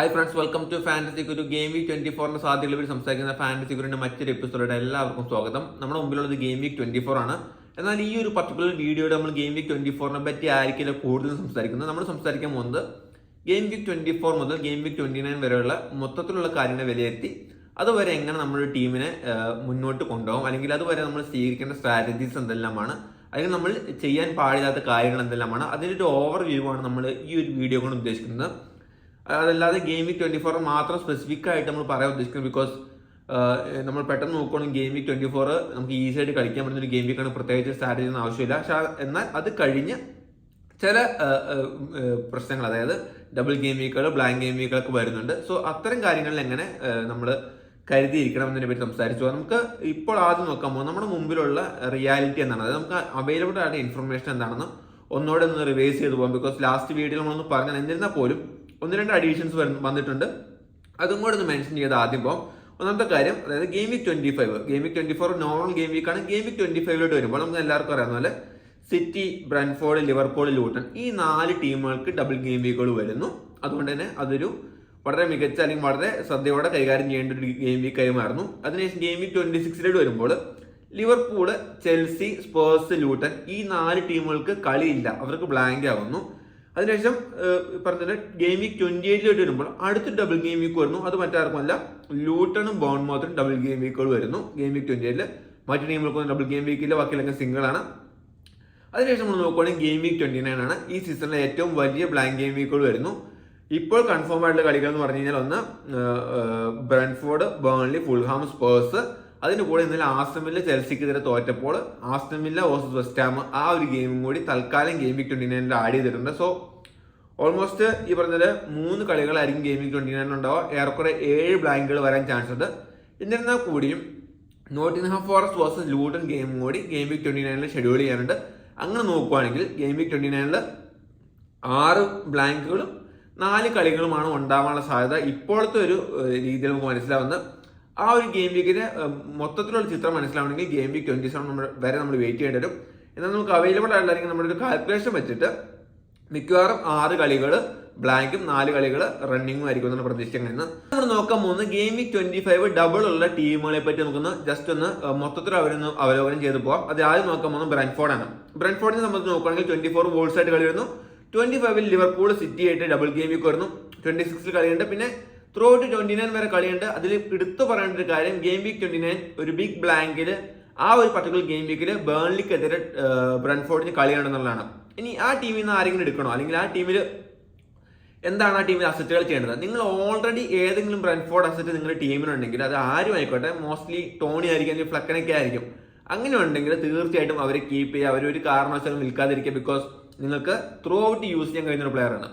Hi friends welcome to fantasy Guru game week twenty ഫോറിന്റെ സാധ്യതകളെ പറ്റി സംസാരിക്കുന്ന ഫാന്റസി ഗുരുവിന്റെ മറ്റൊരു എപ്പിസോഡിയുടെ എല്ലാവർക്കും സ്വാഗതം. നമ്മുടെ മുമ്പിലുള്ളത് ഗെയിം വീക്ക് ട്വന്റി ഫോർ ആണ്. എന്നാൽ ഈ ഒരു പർട്ടിക്കുലർ വീഡിയോയുടെ നമ്മൾ ഗെയിം വീക്ക് ട്വന്റി ഫോറിനെ പറ്റി ആയിരിക്കില്ല കൂടുതൽ സംസാരിക്കുന്നത്. നമ്മൾ സംസാരിക്കാൻ പോകുന്നത് ഗെയിം വീക്ക് ട്വന്റി ഫോർ മുതൽ ഗെയിം വീക്ക് ട്വന്റി നയൻ വരെയുള്ള മൊത്തത്തിലുള്ള കാര്യങ്ങൾ വിലയിരുത്തി അതുവരെ എങ്ങനെ നമ്മുടെ ടീമിനെ മുന്നോട്ട് കൊണ്ടുപോകും. അല്ലെങ്കിൽ അതുവരെ നമ്മൾ സ്വീകരിക്കേണ്ട സ്ട്രാറ്റജീസ് എന്തെല്ലാമാണ്. അല്ലെങ്കിൽ നമ്മൾ ചെയ്യാൻ പാടില്ലാത്ത കാര്യങ്ങൾ എന്തെല്ലാമാണ്. അതിന്റെ ഒരു ഓവർ വ്യൂ ആണ് നമ്മൾ ഈ ഒരു വീഡിയോ കൊണ്ട് ഉദ്ദേശിക്കുന്നത്. അതല്ലാതെ ഗെയിമിംഗ് ട്വന്റി ഫോർ മാത്രം സ്പെസിഫിക് ആയിട്ട് നമ്മൾ പറയാൻ ഉദ്ദേശിക്കുന്നത് ബിക്കോസ് നമ്മൾ പെട്ടെന്ന് നോക്കുകയാണെങ്കിൽ ഗെയിമിംഗ് ട്വന്റി ഫോർ നമുക്ക് ഈസി ആയിട്ട് കളിക്കാൻ പറ്റുന്ന ഒരു ഗെയിം ആണ് പ്രത്യേകിച്ച് സ്ട്രാറ്റജി ഒന്നും ആവശ്യമില്ല. പക്ഷെ എന്നാൽ അത് കഴിഞ്ഞ് ചില പ്രശ്നങ്ങൾ അതായത് ഡബിൾ ഗെയിം ബ്ലാങ്ക് ഗെയിം വീക്കുകളൊക്കെ വരുന്നുണ്ട്. സോ അത്തരം കാര്യങ്ങളിൽ എങ്ങനെ നമ്മൾ കരുതിയിരിക്കണം എന്നതിനെ പറ്റി സംസാരിച്ചു. നമുക്ക് ഇപ്പോൾ ആദ്യം നോക്കാൻ പോകുന്നത് നമ്മുടെ മുമ്പിലുള്ള റിയാലിറ്റി എന്താണ് അതായത് നമുക്ക് അവൈലബിൾ ആയിട്ട് ഇൻഫർമേഷൻ എന്താണെന്ന് ഒന്നുകൂടെ ഒന്ന് റിവേഴ്സ് ചെയ്ത് പോകാം. ബിക്കോസ് ലാസ്റ്റ് വീഡിയോയിൽ നമ്മളൊന്ന് പറഞ്ഞാൽ എന്നിരുന്നാൽ പോലും ഒന്ന് രണ്ട് അഡീഷൻസ് വന്നിട്ടുണ്ട്. അതും കൂടെ ഒന്ന് മെൻഷൻ ചെയ്ത് ആദ്യം പോകും ഒന്നാമത്തെ കാര്യം അതായത് game week twenty five game week twenty four normal game week ആണ്. ഗെയിം വീക്ക് ട്വന്റി ഫൈവിലോട്ട് വരുമ്പോൾ നമുക്ക് എല്ലാവർക്കും അറിയാവുന്ന പോലെ സിറ്റി ബ്രൻഫോർഡ് ലിവർപൂൾ ലൂട്ടൺ ഈ നാല് ടീമുകൾക്ക് ഡബിൾ ഗെയിം വീക്കുകൾ വരുന്നു. അതുകൊണ്ട് തന്നെ അതൊരു വളരെ മികച്ച അല്ലെങ്കിൽ വളരെ ശ്രദ്ധയോടെ കൈകാര്യം ചെയ്യേണ്ട ഒരു ഗെയിം വീക്കായി മാറുന്നു. അതിനുശേഷം ഗെയിം വീക്ക് ട്വന്റി സിക്സിലോട്ട് വരുമ്പോൾ ലിവർപൂൾ ചെൽസി സ്പേഴ്സ് ലൂട്ടൺ ഈ നാല് ടീമുകൾക്ക് കളിയില്ല. അവർക്ക് ബ്ലാങ്ക് ആവുന്നു. അതിനുശേഷം പറഞ്ഞത് ഗെയിം വീക്ക് ട്വന്റി എയ്റ്റിലോട്ട് വരുമ്പോൾ അടുത്ത ഡബിൾ ഗെയിം വീക്ക് വരുന്നു. അത് മറ്റാർക്കുമല്ല ലൂട്ടണും ബോൺ മാത്രം ഡബിൾ ഗെയിം വീക്കുകൾ വരുന്നു. ഗെയിം വീക്ക് ട്വന്റി എയ്റ്റിൽ മറ്റു ടീമുകൾക്കൊന്നും ഡബിൾ ഗെയിം വീക്കില്ല ബാക്കിയെല്ലാം സിംഗിൾ ആണ്. അതിനുശേഷം നമ്മൾ നോക്കുകയാണെങ്കിൽ ഗെയിം വീക്ക് ട്വന്റി നയൻ ആണ്. ഈ സീസണിലെ ഏറ്റവും വലിയ ബ്ലാങ്ക് ഗെയിം വീക്കുകൾ വരുന്നു. ഇപ്പോൾ കൺഫേം ആയിട്ടുള്ള കളികൾ എന്ന് പറഞ്ഞു കഴിഞ്ഞാൽ ഒന്ന് ബ്രൻഫോർഡ് ബേൺലി ഫുൾഹാം സ്പേഴ്സ് അതിന് കൂടെ ഇന്നലെ ആസ്റ്റമില്ല ചെൽസിക്കെതിരെ തോറ്റപ്പോൾ ആസ്റ്റമില്ല വേഴ്സസ് വെസ്റ്റാം ആ ഒരു ഗെയിമും കൂടി തൽക്കാലം ഗെയിം വീക്ക് നയനിൽ ആഡ് ചെയ്തിട്ടുണ്ട്. സോ ഓൾമോസ്റ്റ് ഈ പറഞ്ഞത് മൂന്ന് കളികളായിരിക്കും ഗെയിം വീക്ക് നയൻ ഉണ്ടാവുക. ഏറെക്കുറെ ഏഴ് ബ്ലാങ്കുകൾ വരാൻ ചാൻസ് ഉണ്ട്. എന്നിരുന്നാൽ കൂടിയും Nottingham Forest versus Luton game കൂടി ഗെയിം വീക്ക് ട്വന്റി നയനിൽ ഷെഡ്യൂൾ ചെയ്യാനുണ്ട്. അങ്ങനെ നോക്കുകയാണെങ്കിൽ ഗെയിം വീക്ക് ട്വന്റി നയനിൽ ആറ് ബ്ലാങ്കുകളും നാല് കളികളുമാണ് ഉണ്ടാവാനുള്ള സാധ്യത ഇപ്പോഴത്തെ ഒരു രീതിയിൽ നമുക്ക് മനസ്സിലാവുന്നത്. ആ ഒരു ഗെയിം വീക്കിന്റെ മൊത്തത്തിലുള്ള ചിത്രം മനസ്സിലാവണമെങ്കിൽ ഗെയിം വീക്ക് ട്വന്റി സെവൻ നമ്മൾ വരെ നമ്മൾ വെയിറ്റ് ചെയ്യേണ്ടി വരും. എന്നാൽ നമുക്ക് അവൈലബിൾ ആയിട്ടായിരിക്കും നമ്മുടെ ഒരു കാൽക്കുലേഷൻ വെച്ചിട്ട് മിക്കവാറും ആറ് കളികൾ ബ്ലാങ്കും നാല് കളികൾ റണ്ണിങ്ങും ആയിരിക്കും എന്നാണ് പ്രതീക്ഷിക്കുന്നത് നമ്മൾ നോക്കാൻ പോകുന്നത് game week twenty five double ഉള്ള ടീമുകളെ പറ്റി നമുക്കൊന്ന് ജസ്റ്റ് ഒന്ന് മൊത്തത്തിൽ അവരൊന്ന് അവലോകനം ചെയ്ത് പോകാം അത് ആദ്യം നോക്കാൻ പോകുന്നത് ബ്രൻഫോർഡ് ആണ്. ബ്രൻഫോർഡിനെ സംബന്ധിച്ച് നോക്കുകയാണെങ്കിൽ ട്വന്റി ഫോർ വോൾസ് ആയിട്ട് കളി വരുന്നു. ട്വന്റി ഫൈവിൽ ലിവർപൂൾ സിറ്റി ആയിട്ട് ഡബിൾ ഗെയിം വീക്ക് വരുന്നു. ട്വന്റി സിക്സിൽ കളിയുണ്ട്. പിന്നെ ത്രൂ ഔട്ട് ട്വന്റി നയൻ വരെ കളിയുണ്ട്. അതിൽ എടുത്തു പറയേണ്ട ഒരു കാര്യം ഗെയിം വീക്ക് ട്വന്റി നയൻ ഒരു ബിഗ് ബ്ലാങ്കിൽ ആ ഒരു പർട്ടിക്കുലർ ഗെയിം വീക്കിൽ ബേൺലിക്കെതിരെ ബ്രൺഫോർഡിന് കളിയാണെന്നുള്ളതാണ്. ഇനി ആ ടീമിൽ നിന്ന് ആരെങ്കിലും എടുക്കണോ? അല്ലെങ്കിൽ ആ ടീമിൽ എന്താണ് ആ ടീമിൽ അസറ്റുകൾ ചെയ്യേണ്ടത്? നിങ്ങൾ ഓൾറെഡി ഏതെങ്കിലും ബ്രൺഫോർഡ് അസറ്റ് നിങ്ങളുടെ ടീമിനുണ്ടെങ്കിൽ അത് ആരും ആയിക്കോട്ടെ മോസ്റ്റ്ലി ടോണി ആയിരിക്കും അല്ലെങ്കിൽ ഫ്ലക്കനൊക്കെ ആയിരിക്കും. അങ്ങനെ ഉണ്ടെങ്കിൽ തീർച്ചയായിട്ടും അവരെ കീപ്പ് ചെയ്യുക. അവരൊരു കാരണവശാലും നിൽക്കാതിരിക്കുക ബിക്കോസ് നിങ്ങൾക്ക് ത്രൂ ഔട്ട് യൂസ് ചെയ്യാൻ കഴിയുന്ന ഒരു പ്ലെയറാണ്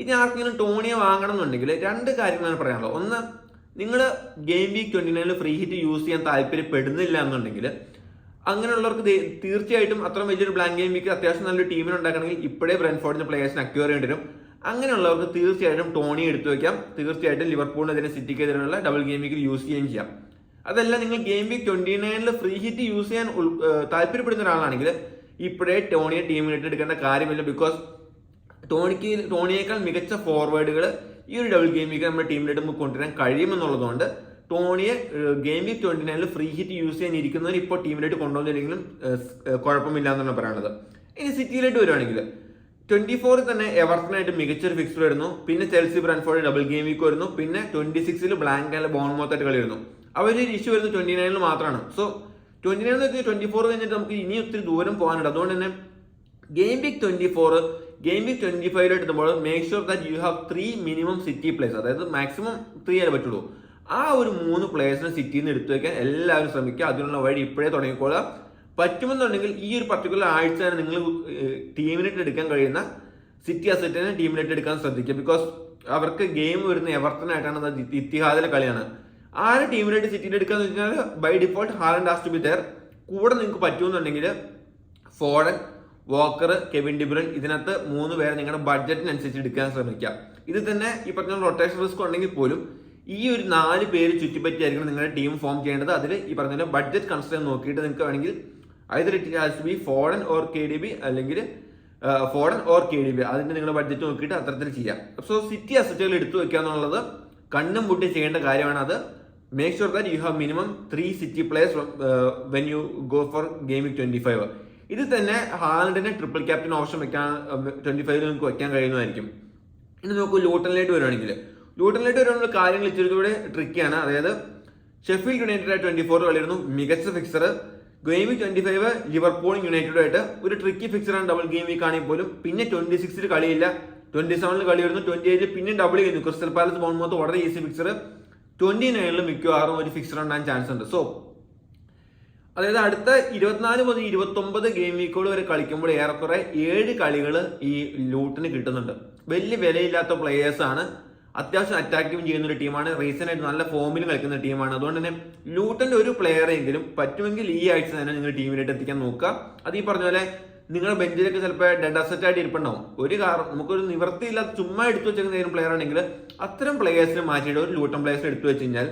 ഇനി ആർക്കെങ്കിലും ടോണിയെ വാങ്ങണം എന്നുണ്ടെങ്കിൽ രണ്ട് കാര്യങ്ങളാണ് പറയാനുള്ളത്. ഒന്ന് നിങ്ങൾ ഗെയിം വീക്ക് ട്വന്റി നയനിൽ ഫ്രീ ഹിറ്റ് യൂസ് ചെയ്യാൻ താല്പര്യപ്പെടുന്നില്ല എന്നുണ്ടെങ്കിൽ അങ്ങനെയുള്ളവർക്ക് തീർച്ചയായിട്ടും അത്ര വലിയൊരു ബ്ലാങ്ക് ഗെയിം വീക്ക് അത്യാവശ്യം നല്ലൊരു ടീമിനെ ഉണ്ടാക്കണമെങ്കിൽ ഇപ്പോഴേ ബ്രൻഫോർഡിന്റെ പ്ലേയേഴ്സിനെ അക്യൂർ ചെയ്യേണ്ടി വരും. അങ്ങനെയുള്ളവർക്ക് തീർച്ചയായിട്ടും ടോണി എടുത്തു വെക്കാം. തീർച്ചയായിട്ടും ലിവർപൂളിനെതിരെ സിറ്റിക്കെതിരെയുള്ള ഡബിൾ ഗെയിം വീക്കിൽ യൂസ് ചെയ്യുകയും ചെയ്യാം. അതല്ല നിങ്ങൾ ഗെയിം വീക്ക് ട്വന്റി നയനിൽ ഫ്രീ ഹിറ്റ് യൂസ് ചെയ്യാൻ താല്പര്യപ്പെടുന്ന ഒരാളാണെങ്കിൽ ഇപ്പോഴേ ടോണിയെ ടീമിലിട്ട് എടുക്കേണ്ട കാര്യമില്ല ബിക്കോസ് ടോണിക്ക് ടോണിയേക്കാൾ മികച്ച ഫോർവേഡുകൾ ഈ ഒരു ഡബിൾ ഗെയിം വീക്ക് നമ്മുടെ ടീമിലിട്ട് നമുക്ക് കൊണ്ടുവരാൻ കഴിയുമെന്നുള്ളതുകൊണ്ട് ടോണിയെ ഗെയിം വീക്ക് ട്വന്റി നയനിൽ ഫ്രീ ഹിറ്റ് യൂസ് ചെയ്യാൻ ഇരിക്കുന്നവർ ഇപ്പോൾ ടീമിലേക്ക് കൊണ്ടുവന്നില്ലെങ്കിലും കുഴപ്പമില്ല എന്നാണ് പറയുന്നത് ഇനി സിറ്റിയിലേക്ക് വരുവാണെങ്കിൽ ട്വന്റി ഫോറിൽ തന്നെ എവർട്ടനായിട്ട് മികച്ചൊരു ഫിക്സ് വരുന്നു. പിന്നെ Chelsea Brentford double game week വരുന്നു. പിന്നെ ട്വന്റി സിക്സിൽ ബ്ലാങ്ക് ആൻഡ് ബോൺമോത്തായിട്ട് കളി വരുന്നു അവർ ഇഷ്യൂ വരുന്നത് ട്വന്റി നയനിൽ മാത്രമാണ്. So twenty nine twenty four കഴിഞ്ഞിട്ട് നമുക്ക് ഇനി ഒത്തിരി ദൂരം പോകാനുണ്ട്. അതുകൊണ്ട് തന്നെ game week twenty four game week twenty ഫൈവിലോട്ട് എത്തുമ്പോൾ make sure that you have three minimum City place അതായത് മാക്സിമം ത്രീ അല്ലേ പറ്റുള്ളൂ. ആ ഒരു മൂന്ന് പ്ലേയേഴ്സിനെ സിറ്റിയിൽ നിന്ന് എടുത്തു വെക്കാൻ എല്ലാവരും ശ്രമിക്കുക. അതിനുള്ള വഴി ഇപ്പോഴേ തുടങ്ങിക്കോളുക പറ്റുമെന്നുണ്ടെങ്കിൽ ഈ ഒരു പർട്ടിക്കുലർ ആഴ്ച തന്നെ നിങ്ങൾ ടീമിനായിട്ട് എടുക്കാൻ കഴിയുന്ന സിറ്റി അസറ്റിനെ ടീമിനായിട്ട് എടുക്കാൻ ശ്രദ്ധിക്കുക. ബിക്കോസ് അവർക്ക് ഗെയിം വരുന്ന എവർത്തനായിട്ടാണ് ഇത്തിഹാദിലെ കളിയാണ്. ആര് ടീമിനായിട്ട് സിറ്റിയിൽ എടുക്കാന്ന് വെച്ചാൽ by default Haaland has to be there കൂടെ നിങ്ങൾക്ക് പറ്റുമെന്നുണ്ടെങ്കിൽ Foden Walker Kevin De Bruyne ഇതിനകത്ത് മൂന്ന് പേരെ നിങ്ങളുടെ ബഡ്ജറ്റിനനുസരിച്ച് എടുക്കാൻ ശ്രമിക്കുക ഇത് തന്നെ ഈ പറഞ്ഞ റൊട്ടേഷൻ റിസ്ക് ഉണ്ടെങ്കിൽ പോലും ഈ ഒരു നാല് പേര് ചുറ്റിപ്പറ്റിയായിരിക്കണം നിങ്ങളുടെ ടീം ഫോം ചെയ്യേണ്ടത്. അതിൽ ഈ പറഞ്ഞ ബഡ്ജറ്റ് കൺസിഡർ നോക്കിയിട്ട് നിങ്ങൾക്ക് വേണമെങ്കിൽ either it has be Foden or K D B അല്ലെങ്കിൽ Foden or K D B അതിന്റെ നിങ്ങളുടെ ബഡ്ജറ്റ് നോക്കിയിട്ട് അത്തരത്തിൽ ചെയ്യാം. സോ സിറ്റി അസറ്റുകൾ എടുത്തു വെക്കുക എന്നുള്ളത് കണ്ണും മുട്ടി ചെയ്യേണ്ട കാര്യമാണ് അത്. Make sure that you have minimum three City players when you go for gaming twenty five ഇത് തന്നെ ഹാലൻഡിനെ ട്രിപ്പിൾ ക്യാപ്റ്റൻ ഓപ്ഷൻ വെക്കാൻ ട്വന്റി ഫൈവിൽ നിങ്ങൾക്ക് വെക്കാൻ കഴിയുന്നതായിരിക്കും. ഇനി നോക്കൂ ലൂട്ടനിലേക്ക് വരുവാണെങ്കിൽ. ലൂട്ടനിലേക്ക് വരുവാനുള്ള കാര്യങ്ങൾ ഇച്ചിരി കൂടെ ട്രിക്കിയാണ് അതായത് ഷെഫീൽഡ് യുണൈറ്റഡ് ട്വന്റി ഫോർ കളിയിരുന്നു മികച്ച ഫിക്സർ ഗെയിമി ട്വന്റി ഫൈവ് ലിവർപൂൾ യുണൈറ്റഡ് ആയിട്ട് ഒരു ട്രിക്കി ഫിക്സറാണ് ഡബിൾ ഗെയിം വീക്ക് പോലും. പിന്നെ ട്വന്റി സിക്സിൽ കളിയില്ല. ട്വന്റി സെവനിൽ കളി വരുന്നു. ട്വന്റി എയ്റ്റിൽ പിന്നെ ഡബിൾ ചെയ്യുന്നു. ക്രിസ്റ്റൽ പാലസ് ബോൺമോത്ത് വളരെ ഈസി ഫിക്സർ ട്വന്റി നയനിൽ മിക്കവാറും ഒരു ഫിക്സർ ഉണ്ടാകാൻ ചാൻസ് ഉണ്ട്. സോ അതായത് അടുത്ത ഇരുപത്തിനാല് മുതൽ ഇരുപത്തി ഒമ്പത് ഗെയിം വീക്കുകൾ വരെ കളിക്കുമ്പോൾ ഏറെക്കുറെ ഏഴ് കളികൾ ഈ ലൂട്ടിന് കിട്ടുന്നുണ്ട്. വലിയ വിലയില്ലാത്ത പ്ലേയേഴ്സ് ആണ്. അത്യാവശ്യം അറ്റാക്കിംഗ് ചെയ്യുന്ന ഒരു ടീമാണ് റീസെന്റ് ആയിട്ട് നല്ല ഫോമിൽ കളിക്കുന്ന ടീമാണ് അതുകൊണ്ട് തന്നെ ലൂട്ടന്റെ ഒരു പ്ലെയറെങ്കിലും പറ്റുമെങ്കിൽ ഈ ആഴ്ച തന്നെ നിങ്ങൾ ടീമിലേക്ക് എത്തിക്കാൻ നോക്കുക. അത് ഈ പറഞ്ഞ പോലെ നിങ്ങളുടെ ബെഞ്ചിലൊക്കെ ചിലപ്പോൾ ഡെഡ് അസറ്റ് ആയിട്ട് ഇരിപ്പുണ്ടാവും. ഒരു കാരണം നമുക്കൊരു നിവൃത്തിയില്ലാത്ത ചുമ്മാ എടുത്തു വെച്ചേക്കുന്ന പ്ലെയർ ആണെങ്കിൽ അത്തരം പ്ലെയേഴ്സിനെ മാറ്റിയിട്ട് ഒരു ലൂട്ടൻ പ്ലെയേഴ്സിനെ എടുത്തു വെച്ച് കഴിഞ്ഞാൽ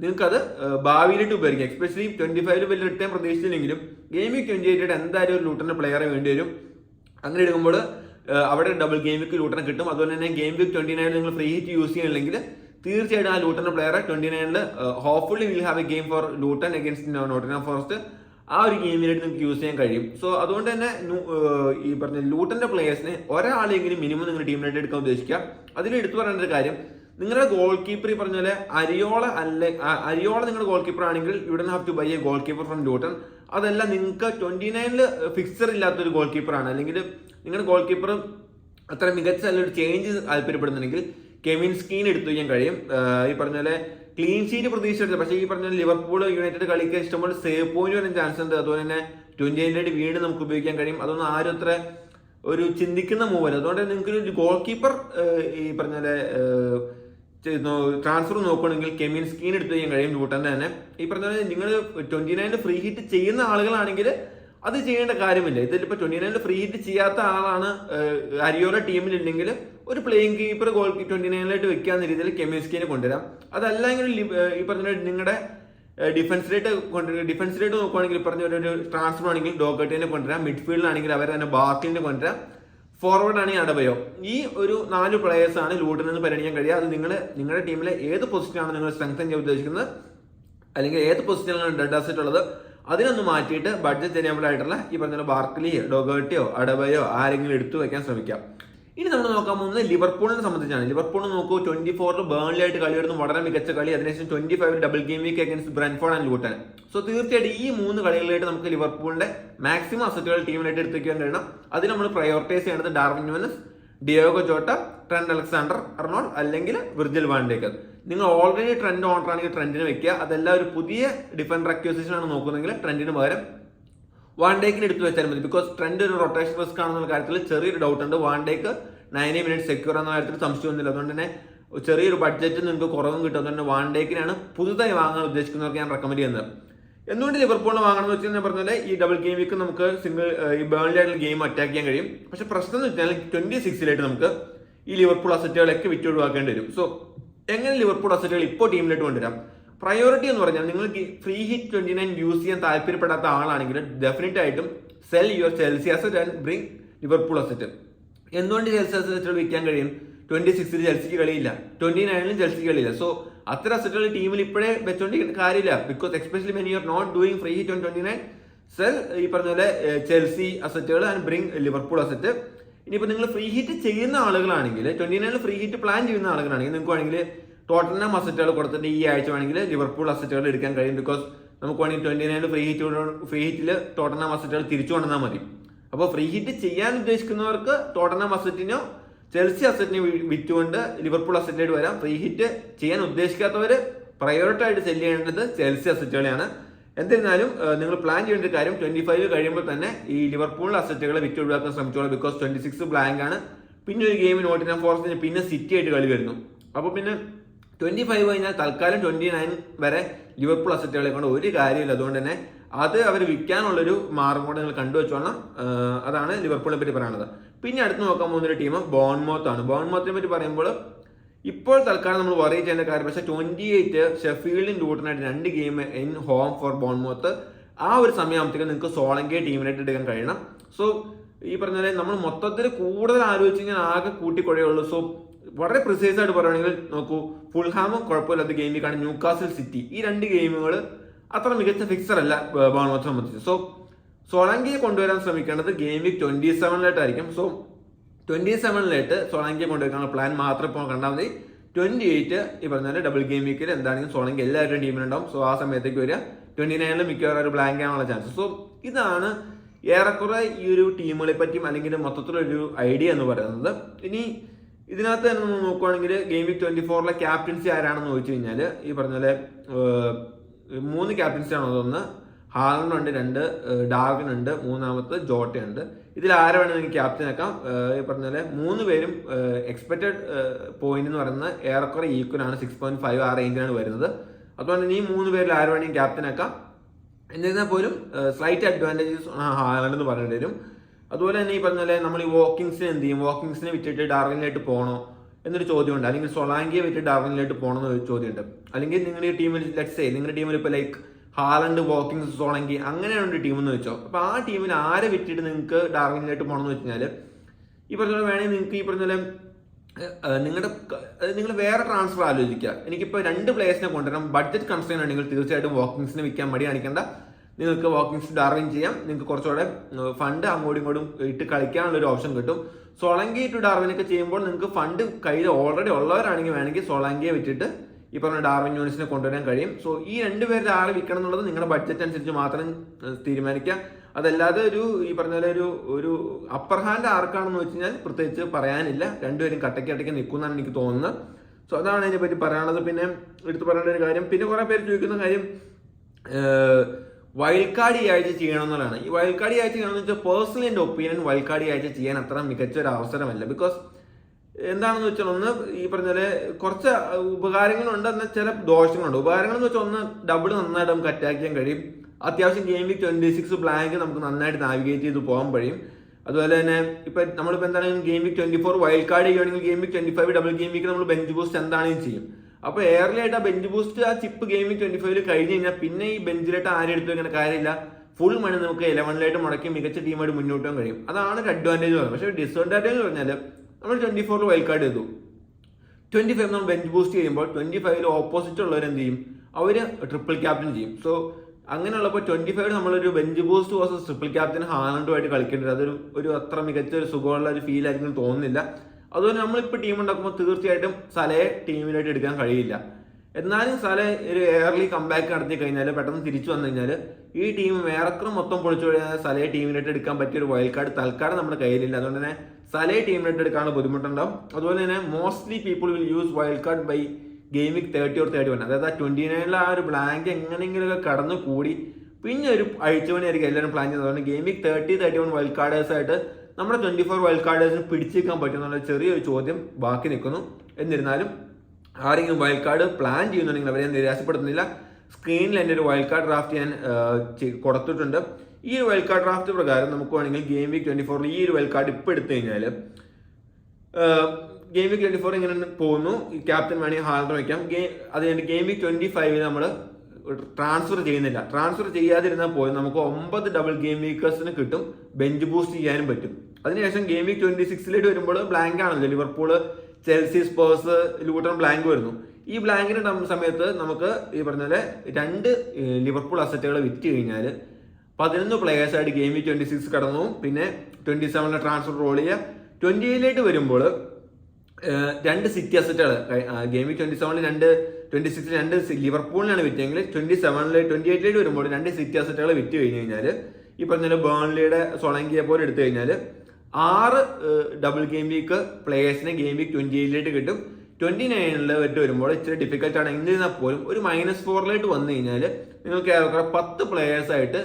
നിങ്ങൾക്കത് ഭാവിയിലിട്ട് ഉപയോഗിക്കാം എക്സ്പെഷ്യലി ട്വന്റി ഫൈവ് വലിയ റിട്ടേൺ പ്രതീക്ഷിച്ചില്ലെങ്കിലും ഗെയിമിംഗ് ട്വന്റി എയ്റ്റ് എന്തായാലും ഒരു ലൂട്ടറിന്റെ പ്ലെയറെ വേണ്ടി വരും. അങ്ങനെ എടുക്കുമ്പോൾ അവിടെ ഡബിൾ ഗെയിം വീക്ക് ലൂട്ടറിനെ കിട്ടും. അതുപോലെ തന്നെ ഗെയിം വീക്ക് ട്വന്റി നയൻ നിങ്ങൾ ഫ്രീ ഹിറ്റ് യൂസ് ചെയ്യണമെങ്കിൽ തീർച്ചയായിട്ടും ആ ലൂട്ടറിന് പ്ലെയറെ twenty നയനിൽ hopefully will have a game for Luton against Nottingham Forest ആ ഒരു ഗെയിമിനായിട്ട് നിങ്ങൾക്ക് യൂസ് ചെയ്യാൻ കഴിയും. സോ അതുകൊണ്ട് തന്നെ ഈ പറഞ്ഞ ലൂട്ടന്റെ പ്ലെയേഴ്സിനെ ഒരാളെങ്കിലും മിനിമം നിങ്ങൾ ടീമിനായിട്ട് എടുക്കാൻ ഉദ്ദേശിക്കുക. അതിൽ എടുത്തു പറയേണ്ട ഒരു കാര്യം നിങ്ങളുടെ ഗോൾ കീപ്പർ ഈ പറഞ്ഞ പോലെ അരിയോള അല്ലെ അരിയോള നിങ്ങളുടെ ഗോൾ കീപ്പർ ആണെങ്കിൽ you don't have to buy a goalkeeper from Luton അതല്ല നിങ്ങൾക്ക് ട്വന്റി നയനിൽ ഫിക്സർ ഇല്ലാത്തൊരു ഗോൾ ആണ്. അല്ലെങ്കിൽ നിങ്ങളുടെ ഗോൾ കീപ്പർ അത്ര മികച്ച നല്ലൊരു ചേഞ്ച് താല്പര്യപ്പെടുന്നുണ്ടെങ്കിൽ കെവിൻ സ്കീൻ എടുത്തു ചെയ്യാൻ കഴിയും. ഈ പറഞ്ഞ പോലെ ക്ലീൻ ഷീറ്റ് പ്രതീക്ഷിച്ചിട്ടില്ല പക്ഷേ ഈ പറഞ്ഞ ലിവർപൂൾ യുണൈറ്റഡ് കളിക്ക് ഇഷ്ടംപോലെ സേവ് പോയിന്റ് വരാൻ ചാൻസ് ഉണ്ട്. അതുപോലെ തന്നെ ട്വന്റി നയന്റി വീണ്ടും നമുക്ക് ഉപയോഗിക്കാൻ കഴിയും. അതൊന്നും ആരും അത്ര ഒരു ചിന്തിക്കുന്ന മൂവല്ല അതുകൊണ്ട് നിങ്ങൾക്ക് ഒരു ഗോൾ കീപ്പർ ഈ പറഞ്ഞ പോലെ ട്രാൻസ്ഫർ നോക്കുകയാണെങ്കിൽ കെമിൻ സ്കീൻ എടുത്തു ചെയ്യാൻ കഴിയും ലൂട്ടന്റെ തന്നെ. ഈ പറഞ്ഞ നിങ്ങൾ ട്വന്റി നയനിൽ ഫ്രീ ഹിറ്റ് ചെയ്യുന്ന ആളുകളാണെങ്കിൽ അത് ചെയ്യേണ്ട കാര്യമില്ല. ഇതിലിപ്പോൾ ട്വന്റി നയനിൽ ഫ്രീ ഹിറ്റ് ചെയ്യാത്ത ആളാണ് അരിയോല ടീമിലില്ലെങ്കിൽ ഒരു പ്ലേയിങ് കീപ്പർ ഗോൾ ട്വന്റി നയനിലായിട്ട് വെക്കാന്ന രീതിയിൽ കെമിൻസ്കിനെ കൊണ്ടുവരാം. അതല്ലെങ്കിൽ ഈ പറഞ്ഞ നിങ്ങളുടെ ഡിഫൻസിലേക്ക് കൊണ്ടുവരിക ഡിഫൻസ് നോക്കുവാണെങ്കിൽ ഈ പറഞ്ഞ ഒരു ട്രാൻസ്ഫർ ആണെങ്കിൽ ഡോഗട്ടിനെ കൊണ്ടുവരാം. മിഡ്ഫീൽഡിലാണെങ്കിൽ അവരെ തന്നെ ബാക്കിലിനെ കൊണ്ടുവരാം. ഫോർവേഡ് ആണ് ഈ അടവയോ? ഈ ഒരു നാല് പ്ലേയേഴ്സ് ആണ് ലൂട്ടിൽ നിന്ന് പരിഗണിക്കാൻ കഴിയുക. അത് നിങ്ങൾ നിങ്ങളുടെ ടീമിലെ ഏത് പൊസിഷനാണ് നിങ്ങൾ സ്ട്രെങ്തൻ ചെയ്യാൻ ഉദ്ദേശിക്കുന്നത്? അല്ലെങ്കിൽ ഏത് പൊസിഷനിലാണ് ഡെഡ് അസറ്റ് ഉള്ളത്? അതിനൊന്ന് മാറ്റിയിട്ട് ബഡ്ജറ്റ് എനേബിൾ ആയിട്ടുള്ള ഈ പറഞ്ഞ ബാർക്ലി ഡോഗേട്ടിയോ അടവയോ ആരെങ്കിലും എടുത്തു വെക്കാൻ ശ്രമിക്കാം. ഇനി നമ്മൾ നോക്കാൻ പോകുന്നത് ലിവർപൂളിനെ സംബന്ധിച്ചാണ്. ലിവർപൂൾ നോക്കൂ ട്വന്റി ഫോറിൽ ബേൺലി ആയിട്ട് കളി വരുന്നു വളരെ മികച്ച കളി. അതിനുശേഷം twenty five double game week against Brentford and Luton so തീർച്ചയായിട്ടും ഈ മൂന്ന് കളികളിലായിട്ട് നമുക്ക് ലിവർപൂളിന്റെ മാക്സിമം അസറ്റുകൾ ടീമിലായിട്ട് എടുത്തേക്കാൻ കഴിയണം അത് നമ്മൾ പ്രയോറിറ്റൈസ് ചെയ്യേണ്ടത് Darwin Nunez Diogo Jota Trent Alexander Arnold അല്ലെങ്കിൽ വിർജിൽ വാൻഡേക്കർ നിങ്ങൾ ഓൾറെഡി ട്രെൻഡ് ഓണർ ആണെങ്കിൽ ട്രെൻഡിന് വെക്കുക. അതെല്ലാം ഒരു പുതിയ ഡിഫൻഡർ അക്യൂസിഷൻ ആണ് നോക്കുന്നതെങ്കിൽ ട്രെൻഡിന് പകരം വാണ്ടേക്കിന് എടുത്തു വെച്ചാൽ മതി. ബിക്കോസ് ട്രെൻഡ് ഒരു റൊട്ടേഷൻ റിസ്ക് ആണെന്നുള്ള കാര്യത്തിൽ ചെറിയൊരു ഡൗട്ട് ഉണ്ട്. One van Dijk ninety minute secure എന്ന കാര്യത്തിൽ സംശയമൊന്നുമില്ല അതുകൊണ്ട് തന്നെ ചെറിയൊരു ബഡ്ജറ്റ് നിങ്ങൾക്ക് കുറവും കിട്ടും. അതുകൊണ്ട് ഡേക്കിനാണ് പുതുതായി വാങ്ങാൻ ഉദ്ദേശിക്കുന്നവർക്ക് ഞാൻ റെക്കമെൻഡ് ചെയ്യുന്നത്. എന്തുകൊണ്ട് ലിവർപൂളിനെ വാങ്ങണം എന്ന് വെച്ചാൽ ഞാൻ പറഞ്ഞ ഈ ഡബിൾ ഗെയിം വീക്ക് നമുക്ക് സിംഗിൾ ഈ ബേൺലി ആയിട്ടുള്ള ഗെയിം അറ്റാക്ക് ചെയ്യാൻ കഴിയും. പക്ഷെ പ്രശ്നം എന്ന് വെച്ചാൽ ട്വന്റി സിക്സിലായിട്ട് നമുക്ക് ഈ ലിവർപൂൾ അസറ്റുകളൊക്കെ വിറ്റ് ഒഴിവാക്കേണ്ടി വരും. സോ എങ്ങനെ ലിവർപൂൾ അസറ്റുകൾ ഇപ്പോൾ ടീമിലേക്ക് കൊണ്ടുവരാം? പ്രയോറിറ്റി എന്ന് പറഞ്ഞാൽ നിങ്ങൾക്ക് free hit twenty nine use ചെയ്യാൻ താല്പര്യപ്പെടാത്ത ആളാണെങ്കിൽ ഡെഫിനറ്റ് ആയിട്ടും sell your Chelsea asset and bring Liverpool asset എന്തുകൊണ്ട് ചെൽസി അസറ്റുകൾ വിൽക്കാൻ കഴിയും? ട്വന്റി സിക്സിൽ ചെൽസിക്ക് കളിയില്ല. ട്വന്റി നയനിലും ചെൽസിക്ക് കളിയില്ല. സോ അത്ര അസറ്റുകൾ ടീമിൽ ഇപ്പോഴേ വെച്ചോണ്ടിരിക്കുന്ന കാര്യമില്ല. Because especially Man U are not doing free hit on twenty nine sell ഈ പറഞ്ഞ പോലെ ചെൽസി അസറ്റുകൾ ആൻഡ് ബ്രിങ് ലിവർപൂൾ അസറ്റ് ഇനിയിപ്പോൾ നിങ്ങൾ ഫ്രീ ഹിറ്റ് ചെയ്യുന്ന ആളുകളാണെങ്കിൽ ട്വന്റി നയനിൽ ഫ്രീ ഹിറ്റ് പ്ലാൻ ചെയ്യുന്ന ആളുകളാണെങ്കിൽ നിങ്ങൾക്ക് വേണമെങ്കിൽ ടോട്ടനം അസറ്റുകൾ കൊടുത്തിട്ട് ഈ ആഴ്ച വേണമെങ്കിൽ ലിവർപൂൾ അസറ്റുകൾ എടുക്കാൻ കഴിയും ബിക്കോസ് നമുക്ക് വേണമെങ്കിൽ ട്വന്റി നയനിൽ ഫ്രീ ഹിറ്റ് ഫ്രീ ഹിറ്റിൽ ടോട്ടനം അസറ്റുകൾ തിരിച്ചു കൊണ്ടുവന്നാൽ മതി. അപ്പോൾ ഫ്രീ ഹിറ്റ് ചെയ്യാൻ ഉദ്ദേശിക്കുന്നവർക്ക് ടോട്ടനം അസറ്റിനോ ചെൽസി അസറ്റിനെ വിറ്റുകൊണ്ട് ലിവർപൂൾ അസറ്റിലേക്ക് വരാം. ഫ്രീ ഹിറ്റ് ചെയ്യാൻ ഉദ്ദേശിക്കാത്തവർ പ്രയോറിറ്റി ആയിട്ട് സെൽ ചെയ്യേണ്ടത് ചെൽസി അസറ്റുകളെയാണ് എന്നിരുന്നാലും നിങ്ങൾ പ്ലാൻ ചെയ്യേണ്ട കാര്യം ട്വന്റി ഫൈവ് കഴിയുമ്പോൾ തന്നെ ഈ ലിവർപൂൾ അസറ്റുകളെ വിറ്റ് ഒഴിവാക്കാൻ ശ്രമിച്ചോളൂ ബിക്കോസ് ട്വന്റി സിക്സ് ബ്ലാങ്ക് ആണ്. പിന്നെ ഒരു ഗെയിം നോട്ടിനം ഫോറസ്റ്റിന് പിന്നെ സിറ്റി ആയിട്ട് കളി വരുന്നു. അപ്പോൾ പിന്നെ ട്വന്റി ഫൈവ് കഴിഞ്ഞാൽ തൽക്കാലം ട്വന്റി നയൻ വരെ ലിവർപൂൾ അസറ്റുകളെ കൊണ്ട് ഒരു കാര്യമില്ല. അതുകൊണ്ട് തന്നെ അത് അവർ വിൽക്കാനുള്ളൊരു മാർഗം കൂടെ നിങ്ങൾ കണ്ടുവച്ചോളണം അതാണ് ലിവർപൂളിനെ പറ്റി പറയുന്നത് പിന്നെ അടുത്ത് നോക്കാൻ പോകുന്ന ഒരു ടീം ബോൺമോത്ത് ആണ്. ബോൺമോത്തിനെ പറ്റി പറയുമ്പോൾ ഇപ്പോൾ തൽക്കാലം നമ്മൾ വറി ചെയ്യേണ്ട കാര്യം പക്ഷേ ട്വന്റി എയ്റ്റ് ഷെഫീൽഡിൻ ലൂട്ടനായിട്ട് രണ്ട് game in home for Bournemouth ആ ഒരു സമയമാകുമ്പോഴത്തേക്കും നിങ്ങൾക്ക് സോളങ്കെ ടീമിനായിട്ട് എടുക്കാൻ കഴിയണം. സോ ഈ പറഞ്ഞ നമ്മൾ മൊത്തത്തിൽ കൂടുതൽ ആലോചിച്ച് കഴിഞ്ഞാൽ ആകെ കൂട്ടിക്കൊഴയുള്ളൂ. സോ വളരെ പ്രിസൈസ് ആയിട്ട് പറയുകയാണെങ്കിൽ നോക്കൂ ഫുൾഹാമും കുഴപ്പമില്ലാത്ത ഗെയിമിലേക്കാണ് ന്യൂ കാസിൽ സിറ്റി ഈ രണ്ട് ഗെയിമുകൾ അത്ര മികച്ച ഫിക്സർ അല്ല ബോൺമത്തെ സംബന്ധിച്ച്. സോ സോളങ്കിയെ കൊണ്ടുവരാൻ ശ്രമിക്കേണ്ടത് ഗെയിം വീക്ക് ട്വന്റി സെവനിലായിട്ടായിരിക്കും സോ ട്വന്റി സെവനിലായിട്ട് സോളങ്കിയെ കൊണ്ടുവരാനുള്ള പ്ലാൻ മാത്രം ഇപ്പോൾ കണ്ടാൽ മതി. ട്വന്റി എയ്റ്റ് ഈ പറഞ്ഞാൽ ഡബിൾ ഗെയിം വീക്കിൽ എന്താണെങ്കിലും സോളങ്കി എല്ലാവരുടെയും ടീമിലുണ്ടാവും സോ ആ സമയത്തേക്ക് വരിക. ട്വന്റി നയനിൽ മിക്കവാറും ഒരു ബ്ലാങ്ക് ആവാനുള്ള ചാൻസ് സോ ഇതാണ് ഏറെക്കുറെ ഈ ഒരു ടീമുകളെ പറ്റിയും അല്ലെങ്കിൽ മൊത്തത്തിലൊരു ഐഡിയ എന്ന് പറയുന്നത്. ഇനി ഇതിനകത്ത് തന്നെ നമ്മൾ നോക്കുവാണെങ്കിൽ ഗെയിം വീക്ക് ട്വന്റി ഫോറിലെ ക്യാപ്റ്റൻസി ആരാണെന്ന് ചോദിച്ചു കഴിഞ്ഞാൽ ഈ പറഞ്ഞ പോലെ മൂന്ന് ക്യാപ്റ്റൻസി ആണ് അതൊന്ന്? ഹാലണ്ട് രണ്ട് ഡാർവിൻ ഉണ്ട് മൂന്നാമത്തെ ജോട്ടയുണ്ട് ഇതിൽ ആരെ വേണമെങ്കിൽ ക്യാപ്റ്റൻ ആക്കാം. ഈ പറഞ്ഞ പോലെ മൂന്ന് പേരും എക്സ്പെക്റ്റഡ് പോയിന്റ് എന്ന് പറയുന്നത് ഏറെക്കുറെ ഈക്വൽ ആണ്. സിക്സ് പോയിന്റ് ഫൈവ് ആ റേഞ്ചിലാണ് വരുന്നത്. അതുകൊണ്ട് തന്നെ ഈ മൂന്ന് പേരിൽ ആര് വേണമെങ്കിൽ ക്യാപ്റ്റൻ ആക്കാം. എന്നിരുന്നാൽ പോലും സ്ലൈറ്റ് അഡ്വാന്റേജസ് ഹാലണ്ട് എന്ന് പറയേണ്ടി വരും. അതുപോലെ തന്നെ ഈ പറഞ്ഞ പോലെ നമ്മൾ ഈ വോക്കിങ്സിന് എന്ത് ചെയ്യും വോക്കിങ്സിനെ വിറ്റിട്ട് ഡാർവിനിലായിട്ട് പോകണോ എന്നൊരു ചോദ്യമുണ്ട്. അല്ലെങ്കിൽ സൊളാങ്കിയെ വിറ്റ് ഡാർവിനിലായിട്ട് പോകണം എന്നൊരു ചോദ്യമുണ്ട്. അല്ലെങ്കിൽ നിങ്ങളുടെ ടീമിൽ ലെറ്റ്സ് നിങ്ങളുടെ ടീമിൽ ഇപ്പോൾ ലൈക്ക് ഹാലൻഡ് വാക്കിങ്സ് സോളങ്കി അങ്ങനെയാണ് ഒരു ടീം എന്ന് വെച്ചോ അപ്പോൾ ആ ടീമിൽ ആരെ വിറ്റിട്ട് നിങ്ങൾക്ക് ഡാർവിനിലായിട്ട് പോകണമെന്ന് വെച്ച് കഴിഞ്ഞാൽ ഈ പറഞ്ഞ പോലെ വേണമെങ്കിൽ നിങ്ങൾക്ക് ഈ പറഞ്ഞ പോലെ നിങ്ങളുടെ നിങ്ങൾ വേറെ ട്രാൻസ്ഫർ ആലോചിക്കുക എനിക്കിപ്പോൾ രണ്ട് പ്ലേയേഴ്സിനെ കൊണ്ടുവരണം. ബഡ്ജറ്റ് കൺസേൺ ആണെങ്കിൽ തീർച്ചയായിട്ടും വോക്കിങ്സിന് വിൽക്കാൻ മടി കാണിക്കേണ്ട. നിങ്ങൾക്ക് വാക്കിംഗ് വാക്കിങ്സ് അറേഞ്ച് ചെയ്യാം. നിങ്ങൾക്ക് കുറച്ചുകൂടെ ഫണ്ട് അങ്ങോട്ടും ഇങ്ങോട്ടും ഇട്ട് കളിക്കാനുള്ള ഒരു ഓപ്ഷൻ കിട്ടും. സോളങ്കി ടു ഡാർവിനൊക്കെ ചെയ്യുമ്പോൾ നിങ്ങൾക്ക് ഫണ്ട് കയ്യിൽ ഓൾറെഡി ഉള്ളവരാണെങ്കിൽ വേണമെങ്കിൽ സോളങ്കിയെ വിറ്റിട്ട് ഈ പറഞ്ഞ ഡാർവിൻ യൂണിസിനെ കൊണ്ടുവരാൻ കഴിയും. സോ ഈ രണ്ടുപേരുടെ ആളെ വിൽക്കണം എന്നുള്ളത് നിങ്ങളുടെ ബഡ്ജറ്റ് അനുസരിച്ച് മാത്രം തീരുമാനിക്കുക. അതല്ലാതെ ഒരു ഈ പറഞ്ഞ പോലെ ഒരു ഒരു അപ്പർ ഹാൻഡ് ആർക്കാണെന്ന് വെച്ച് കഴിഞ്ഞാൽ പ്രത്യേകിച്ച് പറയാനില്ല. രണ്ടുപേരും കട്ടയ്ക്ക് കട്ടയ്ക്ക് നിൽക്കുന്നതാണ് എനിക്ക് തോന്നുന്നത്. സോ അതാണ് അതിനെ പറ്റി പറയാനുള്ളത്. പിന്നെ എടുത്തു പറയേണ്ട ഒരു കാര്യം. പിന്നെ കുറേ പേര് ചോദിക്കുന്ന കാര്യം വൈൽഡ് കാർഡ് ഈ ആഴ്ച ചെയ്യണം എന്നുള്ളതാണ് ഈ വൈൽഡ് കാർഡ് ഈ ആഴ്ച ചെയ്യണമെന്ന് വെച്ചാൽ പേഴ്സണലി എന്റെ ഒപ്പീനിയൻ വൈൽഡ് കാർഡ് ഈ ആഴ്ച ചെയ്യാൻ അത്ര മികച്ച ഒരു അവസരമല്ല. ബിക്കോസ് എന്താണെന്ന് വെച്ചാൽ ഒന്ന് ഈ പറഞ്ഞ പോലെ കുറച്ച് ഉപകാരങ്ങളുണ്ട് എന്നാൽ ചില ദോഷങ്ങളുണ്ട്. ഉപകാരങ്ങൾ എന്ന് വെച്ചാൽ ഒന്ന് ഡബിൾ നന്നായിട്ട് നമുക്ക് അറ്റാക്ക് കഴിയും. അത്യാവശ്യം ഗെയിമിൽ ട്വന്റി സിക്സ് ബ്ലാങ്ക് നമുക്ക് നന്നായിട്ട് നാവിഗേറ്റ് ചെയ്ത് പോകാൻ കഴിയും. അതുപോലെ തന്നെ ഇപ്പൊ നമ്മളിപ്പോ എന്താണ് game week twenty four wild card ചെയ്യുകയാണെങ്കിൽ game week twenty five double game നമ്മൾ ബെഞ്ച് ബൂസ്റ്റ് എന്താണെങ്കിലും ചെയ്യും. അപ്പൊ എയർലി ആയിട്ട് ആ ബെഞ്ച് ബൂസ്റ്റ് ആ ചിപ്പ് ഗെയിം വീക്ക് ട്വന്റി ഫൈവിൽ കഴിഞ്ഞ് കഴിഞ്ഞാൽ പിന്നെ ഈ ബെഞ്ചിലായിട്ട് ആരും എടുത്തു വെക്കേണ്ട കാര്യമില്ല. ഫുൾ മണി നമുക്ക് ഇലവനിലായിട്ട് മുടക്കി മികച്ച ടീമായിട്ട് മുന്നോട്ട് പോകാൻ കഴിയും. അതാണ് ഒരു അഡ്വാന്റേജ് പറയുന്നത്. പക്ഷേ ഡിസ്അഡ്വാന്റേജ് എന്ന് പറഞ്ഞാൽ നമ്മൾ ട്വന്റി ഫോറിൽ വൈൽഡ് കാർഡ് ചെയ്തു ട്വന്റി ഫൈവ് നമ്മൾ ബെഞ്ച് ബൂസ്റ്റ് ചെയ്യുമ്പോൾ ട്വന്റി ഫൈവിൽ ഓപ്പോസിറ്റ് ഉള്ളവർ എന്ത് ചെയ്യും? അവർ ട്രിപ്പിൾ ക്യാപ്റ്റൻ ചെയ്യും. സോ അങ്ങനെയുള്ളപ്പോൾ ട്വന്റി ഫൈവ് നമ്മളൊരു bench boost versus triple captain ഹാലണ്ടുമായിട്ട് കളിക്കേണ്ടത് അതൊരു ഒരു അത്ര മികച്ച ഒരു സുഖമുള്ള ഒരു ഫീൽ ആയിരിക്കും തോന്നുന്നില്ല. അതുപോലെ നമ്മളിപ്പോൾ ടീം ഉണ്ടാക്കുമ്പോൾ തീർച്ചയായിട്ടും സലയെ ടീമിലായിട്ട് എടുക്കാൻ കഴിയില്ല. എന്നാലും സല ഒരു എയർലി കംബാക്ക് നടത്തി കഴിഞ്ഞാൽ പെട്ടെന്ന് തിരിച്ചു വന്നു കഴിഞ്ഞാൽ ഈ ടീം വേറെക്കുറെ മൊത്തം പൊളിച്ചു കഴിഞ്ഞാൽ സലയെ ടീമിലായിട്ട് എടുക്കാൻ പറ്റിയ ഒരു വൈൽഡ് കാർഡ് തൽക്കാലം നമ്മുടെ കയ്യിലില്ല. അതുകൊണ്ട് തന്നെ സലയെ ടീമിലായിട്ട് എടുക്കാനുള്ള ബുദ്ധിമുട്ടുണ്ടാവും. അതുപോലെ തന്നെ mostly people will use wild card by gaming thirty or thirty one അതായത് ആ ട്വന്റി നയനിലെ ആ ഒരു ബ്ലാങ്ക് എങ്ങനെയെങ്കിലുമൊക്കെ കടന്നു കൂടി പിന്നെ ഒരു അഴിച്ചുപണിയായിരിക്കും എല്ലാവരും പ്ലാൻ ചെയ്യുന്നത്. അതുകൊണ്ട് gaming thirty thirty one wild കാർഡേഴ്സ് ആയിട്ട് നമ്മുടെ ട്വന്റി ഫോർ വൈൽഡ് കാർഡേഴ്സിന് പിടിച്ചേക്കാൻ പറ്റുമെന്നുള്ള ചെറിയൊരു ചോദ്യം ബാക്കി നിൽക്കുന്നു. എന്നിരുന്നാലും ആരെങ്കിലും വൈൽഡ് കാർഡ് പ്ലാൻ ചെയ്യുന്നുണ്ടെങ്കിൽ അവരെ നിരാശപ്പെടുത്തുന്നില്ല. സ്ക്രീനിൽ എന്റെ ഒരു വൈൽഡ് കാർഡ് ഡ്രാഫ്റ്റ് ഞാൻ കൊടുത്തിട്ടുണ്ട്. ഈ ഒരു വൈൽഡ് കാർഡ് ഡ്രാഫ്റ്റ് പ്രകാരം നമുക്ക് വേണമെങ്കിൽ ഗെയിം വീക്ക് ട്വന്റി ഫോറിൽ ഈ ഒരു വൈൽഡ് കാർഡ് ഇപ്പോൾ എടുത്തു കഴിഞ്ഞാൽ ഗെയിം വീക്ക് ട്വന്റി ഫോർ ഇങ്ങനെ പോകുന്നു. ക്യാപ്റ്റൻ വേണമെങ്കിൽ ഹാൾഡർ വയ്ക്കാം. ഗെയിം അത് കഴിഞ്ഞ് ഗെയിം വീക്ക് ട്വന്റി ഫൈവിൽ നമ്മൾ ട്രാൻസ്ഫർ ചെയ്യുന്നില്ല. ട്രാൻസ്ഫർ ചെയ്യാതിരുന്നാൽ പോയി നമുക്ക് ഒമ്പത് ഡബിൾ ഗെയിം വീക്കേഴ്സിന് കിട്ടും. ബെഞ്ച് ബൂസ്റ്റ് ചെയ്യാനും പറ്റും. അതിനുശേഷം ഗെയിം വീക്ക് ട്വന്റി സിക്സിലേക്ക് വരുമ്പോൾ ബ്ലാങ്ക് ആണല്ലോ. Liverpool Chelsea Spurs Luton blank വരുന്നു. ഈ ബ്ലാങ്കിന് സമയത്ത് നമുക്ക് ഈ പറഞ്ഞ പോലെ രണ്ട് ലിവർപൂൾ അസറ്റുകൾ വിറ്റ് കഴിഞ്ഞാൽ പതിനൊന്ന് പ്ലെയേഴ്സായിട്ട് ഗെയിം വീക്ക് ട്വന്റി സിക്സ് കടന്നു. പിന്നെ ട്വന്റി സെവനിലെ ട്രാൻസ്ഫർ റോൾ ചെയ്യുക. ട്വന്റി എയിലേക്ക് വരുമ്പോൾ രണ്ട് സിറ്റി അസറ്റുകൾ ഗെയിം വീക്ക് ട്വന്റി സെവനിൽ രണ്ട് ട്വന്റി സിക്സിൽ രണ്ട് ലിവർപൂളിനാണ് വിറ്റെങ്കിൽ ട്വന്റി സെവനിൽ ട്വന്റി എയ്റ്റിലേക്ക് വരുമ്പോൾ രണ്ട് സിറ്റി അസറ്റുകൾ വിറ്റ് കഴിഞ്ഞ് കഴിഞ്ഞാൽ ഈ പറഞ്ഞ ബേൺലിയുടെ സൊളങ്കിയെ പോലെ എടുത്തു കഴിഞ്ഞാൽ ആറ് ഡബിൾ ഗെയിം വീക്ക് പ്ലേയേഴ്സിന് ഗെയിം വീക്ക് ട്വന്റി എയ്റ്റിലേക്ക് കിട്ടും. ട്വന്റി നയനിൽ വെട്ട് വരുമ്പോൾ ഇച്ചിരി ഡിഫിക്കൽട്ട് ആണ്. എന്നിരുന്നാൽ പോലും ഒരു മൈനസ് ഫോറിലേക്ക് വന്നു കഴിഞ്ഞാൽ നിങ്ങൾക്ക് ഏറെക്കുറെ പത്ത് പ്ലേയേഴ്സ് ആയിട്ട്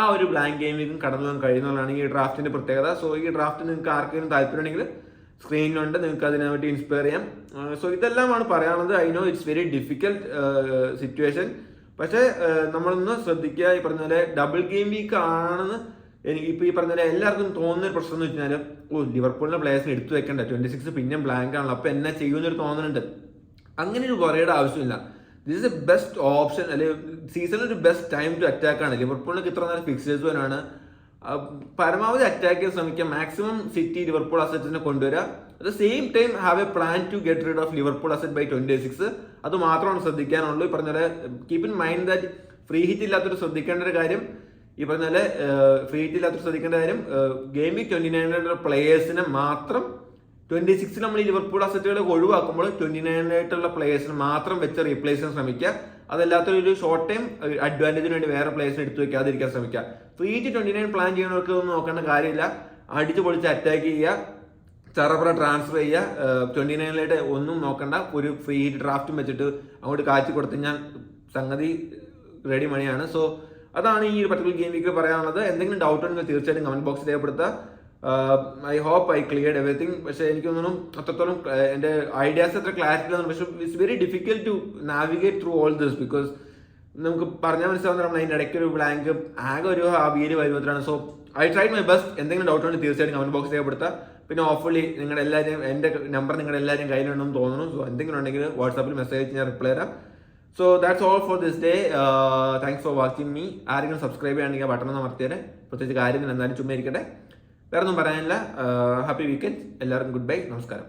ആ ഒരു ബ്ലാങ്ക് ഗെയിമിംഗ് കടന്നു പോകാൻ കഴിയുന്നതാണ് ഈ ഡ്രാഫ്റ്റിന്റെ പ്രത്യേകത. സോ ഈ ഡ്രാഫ്റ്റ് നിങ്ങൾക്ക് ആർക്കെങ്കിലും താല്പര്യമുണ്ടെങ്കിൽ സ്ക്രീനിലുണ്ട് നിങ്ങൾക്ക് അതിനെ പറ്റി ഇൻസ്പയർ ചെയ്യാം. സോ ഇതെല്ലാമാണ് പറയാനുള്ളത്. I know it's very difficult situation പക്ഷേ നമ്മളൊന്ന് ശ്രദ്ധിക്കുക. ഈ പറഞ്ഞ പോലെ ഡബിൾ ഗെയിം വീക്ക് ആണെന്ന് എനിക്ക് ഇപ്പോൾ ഈ പറഞ്ഞ എല്ലാവർക്കും തോന്നുന്ന ഒരു പ്രശ്നം എന്ന് വെച്ചാൽ ഓ ലിവർപൂളിന്റെ പ്ലേയേഴ്സിന് എടുത്തു വെക്കണ്ട. ട്വന്റി സിക്സ് പിന്നെ ബ്ലാങ്ക് ആണല്ലോ. അപ്പോൾ എന്നാ ചെയ്യുമെന്നൊരു തോന്നുന്നുണ്ട് അങ്ങനെ ഒരു കുറയുടെ ആവശ്യമില്ല. This is a best option അല്ലെങ്കിൽ സീസണിൽ ഒരു ബെസ്റ്റ് ടൈം ടു അറ്റാക്ക് ആണ്. ലിവർപൂളിനൊക്കെ ഇത്ര നേരം ഫിക്സേഴ്സ് വരാണ്. പരമാവധി അറ്റാക്ക് ചെയ്യാൻ ശ്രമിക്കാം. മാക്സിമം സിറ്റി ലിവർപൂൾ അസറ്റിനെ കൊണ്ടുവരിക at the same time have a plan to get rid of Liverpool asset by twenty six അത് മാത്രമാണ് ശ്രദ്ധിക്കാനുള്ളൂ. ഈ പറഞ്ഞ keep in mind that free hit ഇല്ലാത്തൊരു ശ്രദ്ധിക്കേണ്ട ഒരു കാര്യം ഈ പറഞ്ഞ പോലെ ഫ്രീ ഹിറ്റ് ഇല്ലാത്തൊരു ശ്രദ്ധിക്കേണ്ട കാര്യം ഗെയിം വീക്ക് ട്വന്റി നയനിലുള്ള പ്ലേയേഴ്സിനെ മാത്രം ട്വന്റി സിക്സിൽ നമ്മൾ ലിവർപൂൾ അസറ്റുകളെ ഒഴിവാക്കുമ്പോൾ ട്വന്റി നയനായിട്ടുള്ള പ്ലേയേഴ്സിന് മാത്രം വെച്ച് റീപ്ലേസ് ചെയ്യാൻ ശ്രമിക്കുക. അതല്ലാത്തൊരു ഒരു ഷോർട്ട് ടൈം അഡ്വാന്റേജിന് വേണ്ടി വേറെ പ്ലേയേഴ്സിനെ എടുത്തു വെക്കാതിരിക്കാൻ ശ്രമിക്കുക. Free T twenty nine plan ചെയ്യുന്നവർക്ക് ഒന്നും നോക്കേണ്ട കാര്യമില്ല. അടിച്ചു പൊളിച്ച് അറ്റാക്ക് ചെയ്യുക. ചറപ്പറ ട്രാൻസ്ഫർ ചെയ്യുക. ട്വന്റി നയനിലായിട്ട് ഒന്നും നോക്കണ്ട. ഒരു ഫ്രീ ഡ്രാഫ്റ്റും വെച്ചിട്ട് അങ്ങോട്ട് കാച്ചി കൊടുത്ത് ഞാൻ സംഗതി റെഡി മണിയാണ്. സോ അതാണ് ഈ ഒരു പർട്ടിക്കുലർ ഗെയിം വീക്കിൽ പറയാനുള്ളത്. എന്തെങ്കിലും ഡൗട്ട് ഉണ്ടെങ്കിൽ തീർച്ചയായിട്ടും കമന്റ് ബോക്സിൽ രേഖപ്പെടുത്തുക. I hope I cleared everything പക്ഷേ എനിക്ക് തോന്നുന്നു അത്രത്തോളം എന്റെ എന്റെ ഐഡിയാസ് അത്ര ക്ലാരിറ്റി ഇല്ല പക്ഷേ it's very difficult to navigate through all this because നമുക്ക് പറഞ്ഞാൽ മനസ്സിലാവുന്ന നമ്മൾ അതിന്റെ ഇടയ്ക്ക് ഒരു ബ്ലാങ്ക് ആകെ ഒരു ഹാബിയിൽ വരുമ്പോഴാണ് so I try my best എന്തെങ്കിലും ഡൗട്ട് ഉണ്ടെങ്കിൽ തീർച്ചയായിട്ടും കമന്റ് ബോക്സ് രേഖപ്പെടുത്തുക. പിന്നെ ഓഫ്ലി നിങ്ങളുടെ എല്ലാവരും എന്റെ നമ്പർ നിങ്ങളുടെ എല്ലാവരും കയ്യിലുണ്ടെന്ന് തോന്നുന്നു. സോ എന്തെങ്കിലും ഉണ്ടെങ്കിൽ വാട്സാപ്പിൽ മെസ്സേജ് ഞാൻ റിപ്ലൈ തരാം. So that's all for this day thanks for watching me ആരെങ്കിലും സബ്സ്ക്രൈബ് ചെയ്യണമെങ്കിൽ ബട്ടൺ ഒന്ന് അമർത്തിയാൽ പ്രത്യേകിച്ച് കാര്യങ്ങൾ എന്തായാലും ചുമ്മാ ഇരിക്കട്ടെ. വേറെ ഒന്നും പറയാനില്ല ഹാപ്പി വീക്കെൻഡ് എല്ലാവർക്കും ഗുഡ് ബൈ നമസ്കാരം.